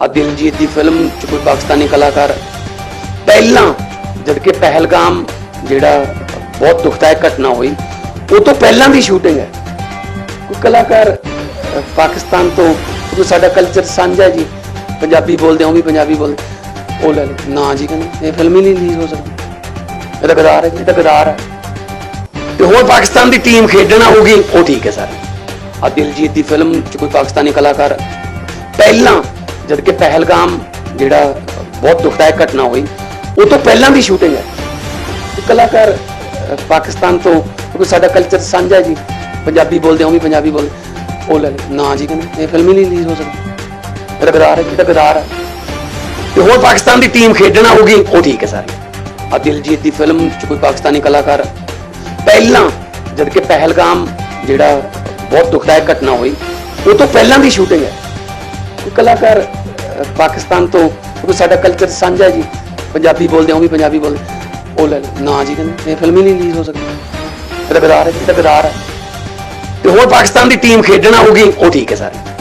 ਆ ਦਿਲਜੀਤ ਦੀ ਫਿਲਮ ਚ ਕੋਈ ਪਾਕਿਸਤਾਨੀ ਕਲਾਕਾਰ ਪਹਿਲਾਂ ਜਦ ਕਿ ਪਹਿਲਗਾਮ ਜਿਹੜਾ ਬਹੁਤ ਦੁਖਦਾਇਕ ਘਟਨਾ ਹੋਈ, ਉਹ ਤੋਂ ਪਹਿਲਾਂ ਦੀ ਸ਼ੂਟਿੰਗ ਹੈ। ਕੋਈ ਕਲਾਕਾਰ ਪਾਕਿਸਤਾਨ ਤੋਂ ਕਿਉਂਕਿ ਸਾਡਾ ਕਲਚਰ ਸਾਂਝਾ ਜੀ। ਪੰਜਾਬੀ ਬੋਲਦੇ ਹਾਂ ਉਹ ਵੀ ਪੰਜਾਬੀ ਬੋਲਦੇ। ਉਹ ਲੈ ਲਓ, ਨਾ ਜੀ ਕਹਿੰਦੇ, ਇਹ ਫਿਲਮ ਹੀ ਨਹੀਂ ਰਿਲੀਜ਼ ਹੋ ਸਕਦੀ। ਇਹ ਤਾਂ ਗਦਾਰ ਹੈ ਇਹ ਤਾਂ ਗਦਾਰ ਹੈ। ਤੇ ਹੋਰ ਪਾਕਿਸਤਾਨ ਦੀ ਟੀਮ ਖੇਡਣਾ ਹੋਊਗੀ, ਉਹ ਠੀਕ ਹੈ ਸਰ। ਆ ਦਿਲਜੀਤ ਦੀ ਫਿਲਮ ਚ ਕੋਈ ਪਾਕਿਸਤਾਨੀ ਕਲਾਕਾਰ ਪਹਿਲਾਂ ਜਦ ਕਿ ਪਹਿਲਗਾਮ ਜਿਹੜਾ ਬਹੁਤ ਦੁਖਦਾਇਕ ਘਟਨਾ ਹੋਈ ਉਹ ਤੋਂ ਪਹਿਲਾਂ ਦੀ ਸ਼ੂਟਿੰਗ ਹੈ। ਕਲਾਕਾਰ ਪਾਕਿਸਤਾਨ ਤੋਂ ਕਿਉਂਕਿ ਸਾਡਾ ਕਲਚਰ ਸਾਂਝਾ ਜੀ। ਪੰਜਾਬੀ ਬੋਲਦੇ ਹਾਂ ਵੀ ਪੰਜਾਬੀ ਬੋਲ ਉਹ ਲੈ ਨਾ ਜੀ ਕਹਿੰਦੇ ਇਹ ਫਿਲਮ ਹੀ ਨਹੀਂ ਰਿਲੀਜ਼ ਹੋ ਸਕਦੀ। ਰਗਦਾਰ ਹੈ ਜੀ, ਗਦਾਰ ਹੈ। ਤੇ ਹੋਰ ਪਾਕਿਸਤਾਨ ਦੀ ਟੀਮ ਖੇਡਣਾ ਹੋਊਗੀ ਉਹ ਠੀਕ ਹੈ ਸਾਰੀ। ਆ ਦਿਲਜੀਤ ਦੀ ਫਿਲਮ ਚ ਕੋਈ ਪਾਕਿਸਤਾਨੀ ਕਲਾਕਾਰ ਪਹਿਲਾਂ ਜਦ ਕਿ ਪਹਿਲਗਾਮ ਜਿਹੜਾ ਬਹੁਤ ਦੁਖਦਾਇਕ ਘਟਨਾ ਹੋਈ ਉਹ ਤੋਂ ਪਹਿਲਾਂ ਦੀ ਸ਼ੂਟਿੰਗ ਹੈ। ਕਲਾਕਾਰ ਅਹ, ਪਾਕਿਸਤਾਨ ਤੋਂ ਕਿਉਂਕਿ ਸਾਡਾ ਕਲਚਰ ਸਾਂਝਾ ਜੀ। ਪੰਜਾਬੀ ਬੋਲਦੇ ਹਾਂ ਉਹ ਵੀ ਪੰਜਾਬੀ ਬੋਲਦੇ। ਉਹ ਲੈ ਲਓ ਨਾ ਜੀ ਕਹਿੰਦੇ। ਇਹ ਫਿਲਮ ਹੀ ਨਹੀਂ ਰਿਲੀਜ਼ ਹੋ ਸਕਦੀ। ਇਹ ਤਾਂ ਗਦਾਰ ਹੈ ਜੀ, ਇਹ ਤਾਂ ਗਦਾਰ ਹੈ। ਤੇ ਹੋਰ ਪਾਕਿਸਤਾਨ ਦੀ ਟੀਮ ਖੇਡਣਾ ਹੋਊਗੀ ਉਹ ਠੀਕ ਹੈ ਸਾਰੀ।